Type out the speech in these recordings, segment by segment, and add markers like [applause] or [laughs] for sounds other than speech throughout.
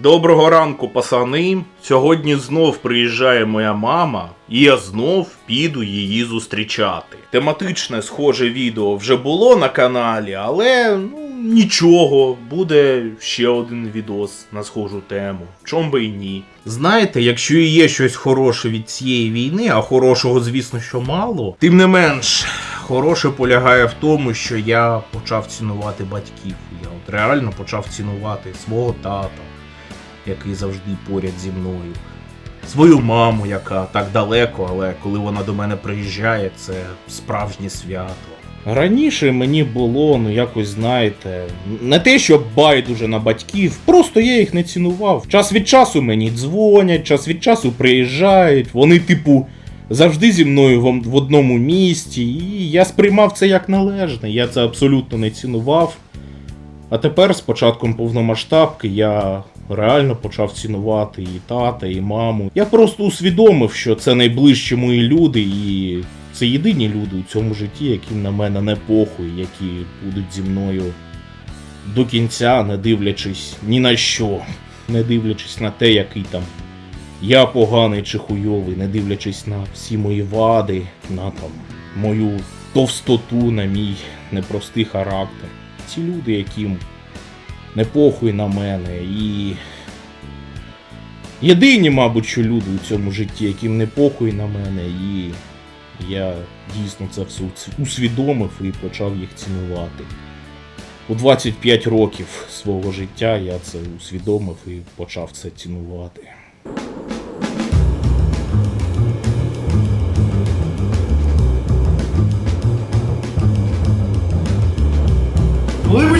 Доброго ранку, пасани. Сьогодні знов приїжджає моя мама, і я знов піду її зустрічати. Тематичне схоже відео вже було на каналі, але ну нічого, буде ще один відос на схожу тему. Чом би і ні. Знаєте, якщо і є щось хороше від цієї війни, а хорошого, звісно, що мало, тим не менш, хороше полягає в тому, що я почав цінувати батьків. Я от реально почав цінувати свого тата який завжди поряд зі мною. Свою маму, яка так далеко, але коли вона до мене приїжджає, це справжнє свято. Раніше мені було, ну якось знаєте, не те, що байдуже на батьків, просто я їх не цінував. Час від часу мені дзвонять, час від часу приїжджають, вони, типу, завжди зі мною в, одному місті, і я сприймав це як належне, я це абсолютно не цінував. А тепер з початком повномасштабки я реально почав цінувати і тата, і маму. Я просто усвідомив, що це найближчі мої люди, і це єдині люди у цьому житті, яким на мене не похуй, які будуть зі мною до кінця, не дивлячись ні на що, не дивлячись на те, який там я поганий чи хуйовий, не дивлячись на всі мої вади, на там мою товстоту, на мій непростий характер. Ці люди, яким не похуй на мене. І єдині, мабуть, що люди у цьому житті, яким не похуй на мене, і я дійсно це все усвідомив і почав їх цінувати. У 25 років свого життя я це усвідомив і почав це цінувати. Поливочку.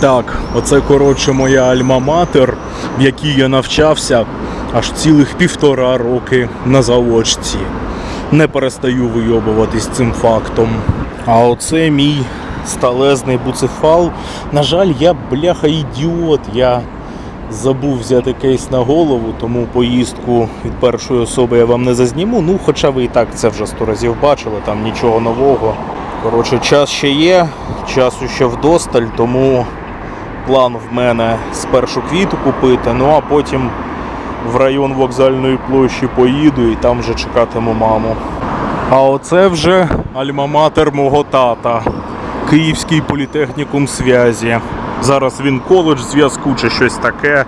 Так, оце коротше моя альма-матер, в якій я навчався аж цілих півтора роки на заочці. Не перестаю вийобуватись цим фактом. А оце мій сталезний буцефал. На жаль, я бляха ідіот. Я забув взяти кейс на голову, тому поїздку від першої особи я вам не зазніму. Ну, хоча ви і так це вже сто разів бачили, там нічого нового. Коротше, час ще є, часу ще вдосталь, тому план в мене спершу квіту купити, ну а потім в район вокзальної площі поїду і там вже чекатиму маму. А оце вже альма-матер мого тата. Київський політехнікум зв'язі. Зараз він коледж зв'язку чи щось таке.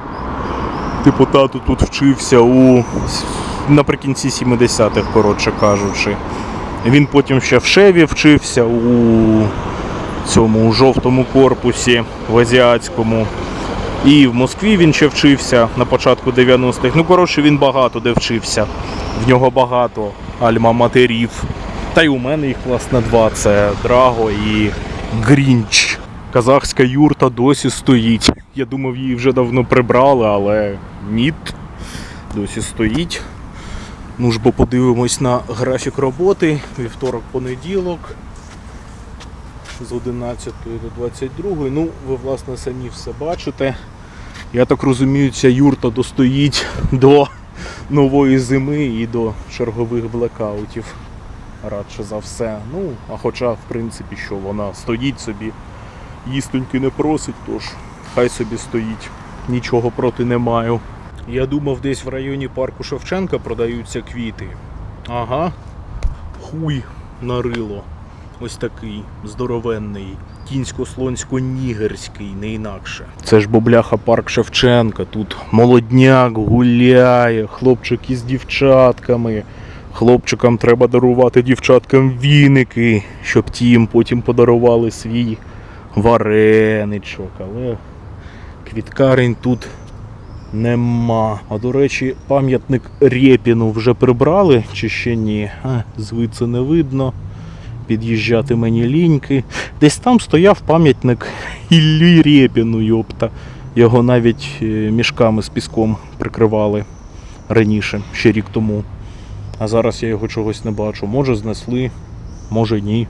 Типу тато тут вчився у наприкінці 70-х, коротше кажучи. Він потім ще в Шеві вчився у цьому жовтому корпусі, в азіатському. І в Москві він ще вчився на початку 90-х. Ну, коротше, він багато де вчився. В нього багато альма-матерів. Та й у мене їх, власне, два. Це Драго і Грінч. Казахська юрта досі стоїть. Я думав, її вже давно прибрали, але ні. Досі стоїть. Ну ж бо подивимось на графік роботи. Вівторок, понеділок з 11 до 22. Ну, ви власне самі все бачите. Я так розумію, ця юрта достоїть до нової зими і до чергових блекаутів. Радше за все. Ну, а хоча, в принципі, що вона стоїть собі, їстоньки не просить, тож хай собі стоїть. Нічого проти не маю. Я думав, десь в районі парку Шевченка продаються квіти. Ага. Хуй нарило. Ось такий здоровенний. Кінсько-слонсько-нігерський, не інакше. Це ж бобляха парк Шевченка. Тут молодняк гуляє, хлопчики з дівчатками. Хлопчикам треба дарувати дівчаткам віники, щоб ті їм потім подарували свій вареничок. Але квіткарень тут нема. А до речі, пам'ятник Рєпіну вже прибрали чи ще ні? А, звідси не видно. Під'їжджати мені ліньки. Десь там стояв пам'ятник Іллі Рєпіну, йопта. Його навіть е, мішками з піском прикривали раніше, ще рік тому. А зараз я його чогось не бачу. Може знесли, може ні.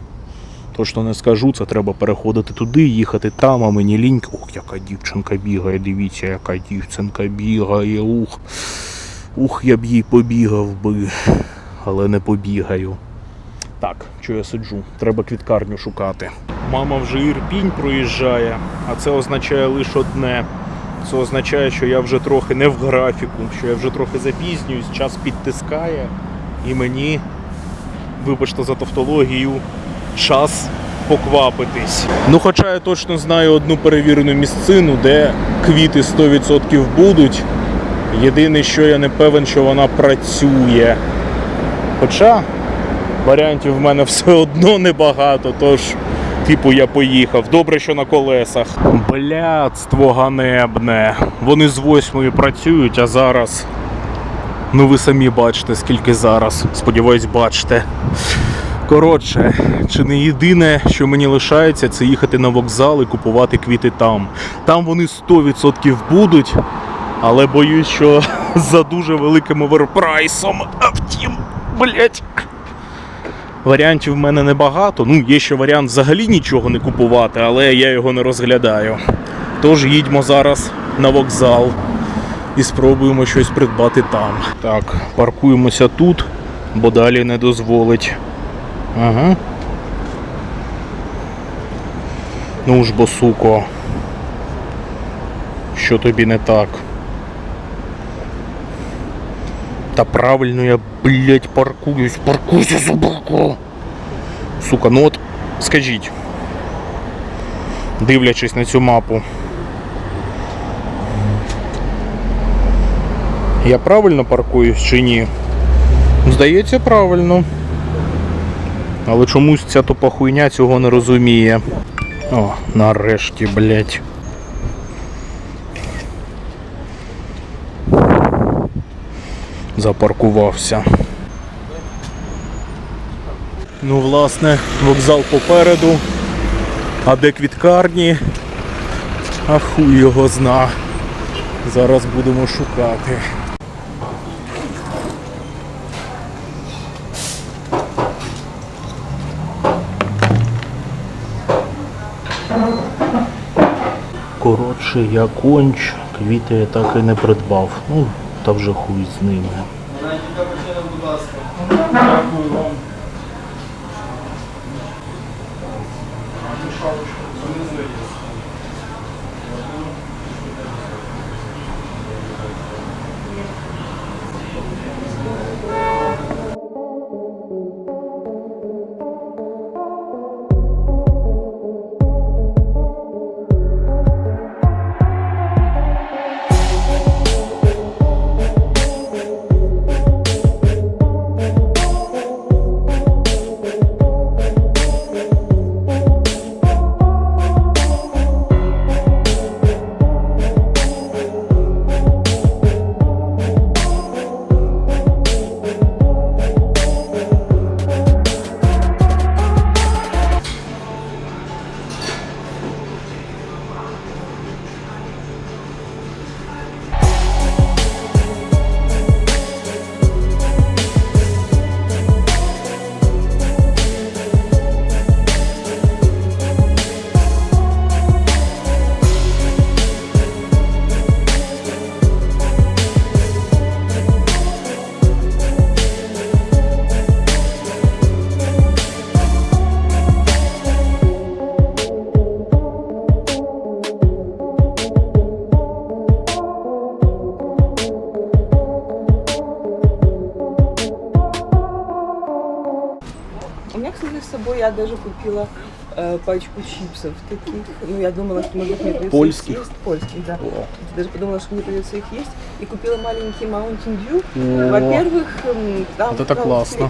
Точно не скажу, це треба переходити туди, їхати там, а мені лінька. Ох, яка дівчинка бігає, дивіться, яка дівчинка бігає. Ух. Ух, я б їй побігав би, але не побігаю. Так, що я сиджу? Треба квіткарню шукати. Мама вже Ірпінь проїжджає, а це означає лише одне. Це означає, що я вже трохи не в графіку, що я вже трохи запізнююсь, час підтискає, і мені, вибачте за тавтологію, час поквапитись. Ну, хоча я точно знаю одну перевірену місцину, де квіти 100% будуть. Єдине, що я не певен, що вона працює. Хоча варіантів в мене все одно небагато, тож, типу, я поїхав. Добре, що на колесах. Блядство ганебне. Вони з восьмої працюють, а зараз. Ну ви самі бачите, скільки зараз. Сподіваюсь, бачите. Коротше, чи не єдине, що мені лишається, це їхати на вокзал і купувати квіти там. Там вони 100% будуть, але боюсь, що [laughs] за дуже великим оверпрайсом. А втім, блять. Варіантів в мене небагато. Ну, є ще варіант взагалі нічого не купувати, але я його не розглядаю. Тож їдьмо зараз на вокзал і спробуємо щось придбати там. Так, паркуємося тут, бо далі не дозволить. Ага. Ну ж бо, суко. Що тобі не так? Та правильно я, блядь, паркуюсь, паркуйся, собака. Сука, ну от скажіть, дивлячись на цю мапу. Я правильно паркуюсь чи ні? Здається, правильно. Але чомусь ця тупа хуйня цього не розуміє. О, нарешті, блядь. Запаркувався. Ну, власне, вокзал попереду. А де квіткарні? А хуй його зна. Зараз будемо шукати. Коротше, я конч, квіти я так і не придбав. Ну, та вже хуй з ними. У меня, кстати, с собой я даже купила э, пачку чипсов таких. Ну, я думала, что, может, мне придется Польских? их съесть. Польских, да. Даже подумала, что мне придется их есть. И купила маленький Mountain Dew. О, Во-первых, м, там Вот это в Кауфле- классно.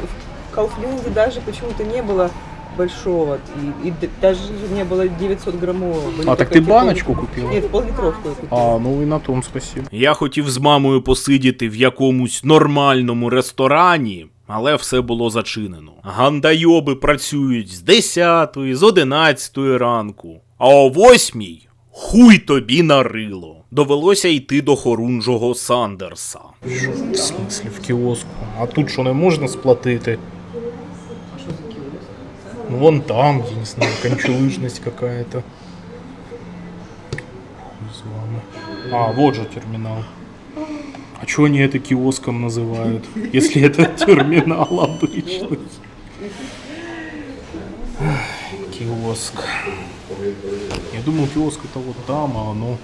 В Кауфленде даже почему-то не было большого. И, и д- даже не было 900 граммового. Были А так только ти те баночку пол- купила? Нет, пол-литровку я купила. А, ну і на тому спасибо. Я хотів з мамою посидіти в якомусь нормальному ресторані, але все було зачинено. Гандайоби працюють з 10, з 11 ранку, а о 8 хуй тобі на рило. Довелося йти до хорунжого Сандерса. В смислі в кіоску? А тут що не можна сплатити? Ну вон там, я не знаю, кончелыжность какая-то. А, вот же терминал. А чего они это киоском называют, если это [laughs] терминал обычный? Киоск. Я думал, киоск это вот там, а оно...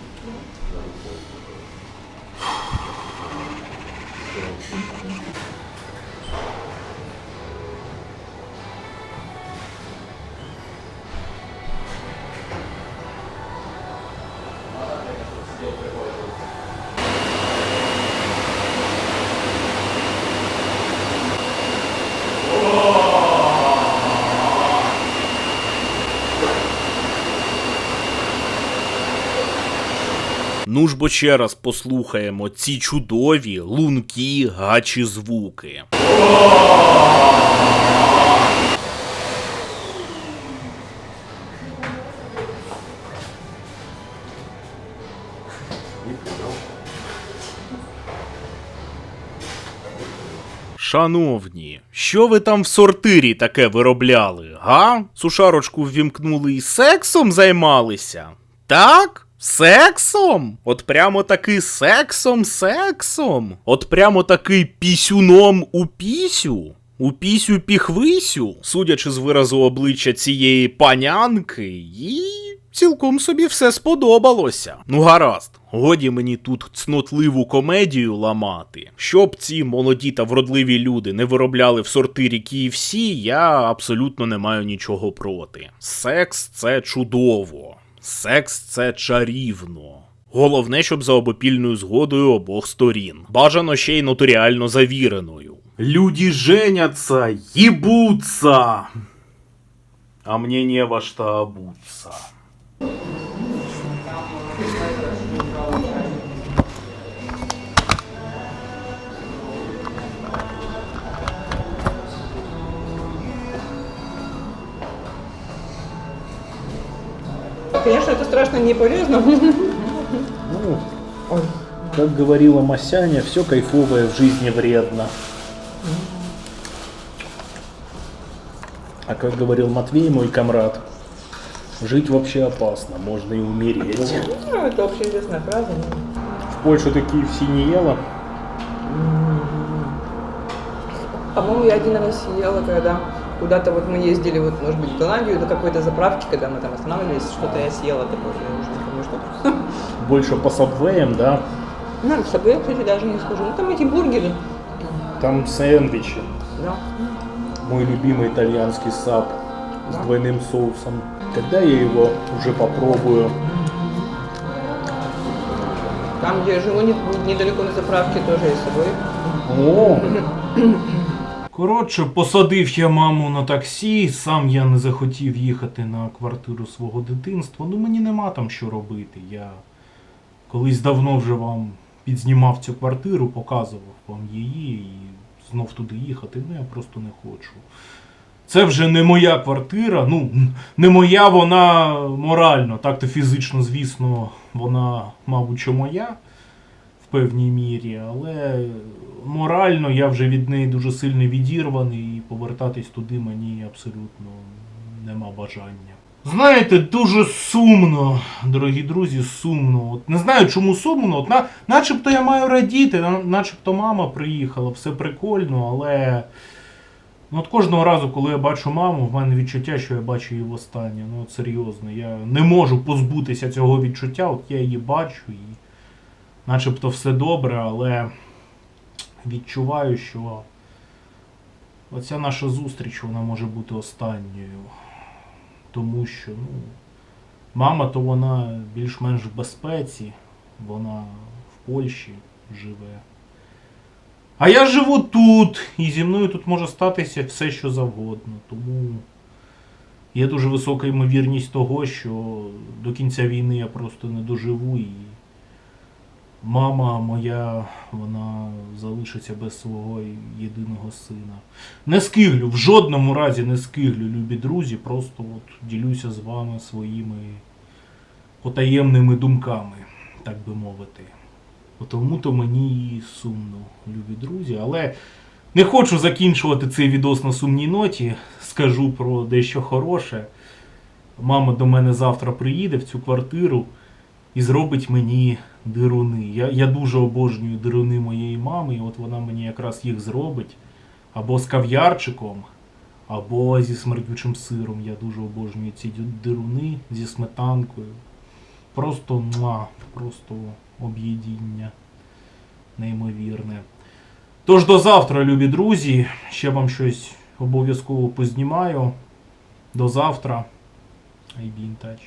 Ну ж бо ще раз послухаємо ці чудові лункі гачі звуки. Шановні, що ви там в сортирі таке виробляли, га? Сушарочку ввімкнули і сексом займалися? Так? Сексом? От прямо таки сексом, сексом? От прямо таки пісюном у пісю? У пісю піхвисю, судячи з виразу обличчя цієї панянки, їй цілком собі все сподобалося. Ну гаразд, годі мені тут цнотливу комедію ламати. Щоб ці молоді та вродливі люди не виробляли в сортирі KFC, я абсолютно не маю нічого проти. Секс це чудово. Секс це чарівно. Головне, щоб за обопільною згодою обох сторін. Бажано ще й нотаріально завіреною. Люди женяться, їбуться, А не во что обуться. Конечно, это страшно не полезно. Ну, Ой. как говорила Масяня, все кайфовое в жизни вредно. А как говорил Матвей, мой комрад, жить вообще опасно, можно и умереть. Ну, это общеизвестная фраза. В Польшу такие все не ела. По-моему, я один раз ела, когда куда-то вот мы ездили, вот, может быть, в Голландию, до какой-то заправки, когда мы там останавливались, что-то я съела такое, я уже не помню, что. Больше по сабвеям, да? Ну, с собой, кстати, даже не скажу. Ну, там эти бургеры. Там сэндвичи. Да. Мой любимый итальянский саб с Да. двойным соусом. Когда я его уже попробую? Там, где я живу, не- недалеко на заправке, тоже есть собой. О! [clears throat] Коротше, посадив я маму на таксі, сам я не захотів їхати на квартиру свого дитинства. Ну мені нема там що робити. Я колись давно вже вам підзнімав цю квартиру, показував вам її і знов туди їхати. Ну я просто не хочу. Це вже не моя квартира, ну не моя вона морально, так то фізично, звісно, вона, мабуть, що моя в певній мірі, але морально я вже від неї дуже сильно відірваний і повертатись туди мені абсолютно нема бажання. Знаєте, дуже сумно, дорогі друзі, сумно. От не знаю, чому сумно. От на, начебто я маю радіти, на- начебто мама приїхала, все прикольно, але. Ну, от кожного разу, коли я бачу маму, в мене відчуття, що я бачу її востаннє. Ну, от серйозно, я не можу позбутися цього відчуття. От я її бачу і начебто все добре, але відчуваю, що оця наша зустріч вона може бути останньою. Тому що, ну, мама то вона більш-менш в безпеці, вона в Польщі живе. А я живу тут, і зі мною тут може статися все, що завгодно. Тому є дуже висока ймовірність того, що до кінця війни я просто не доживу і Мама моя, вона залишиться без свого єдиного сина. Не скиглю, в жодному разі не скиглю, любі друзі, просто от ділюся з вами своїми потаємними думками, так би мовити. Тому то мені і сумно, любі друзі. Але не хочу закінчувати цей відос на сумній ноті. Скажу про дещо хороше. Мама до мене завтра приїде в цю квартиру і зробить мені дируни. Я, я дуже обожнюю дируни моєї мами, і от вона мені якраз їх зробить. Або з кав'ярчиком, або зі смердючим сиром. Я дуже обожнюю ці дируни зі сметанкою. Просто муа, просто об'єдіння неймовірне. Тож до завтра, любі друзі. Ще вам щось обов'язково познімаю. До завтра. I be in.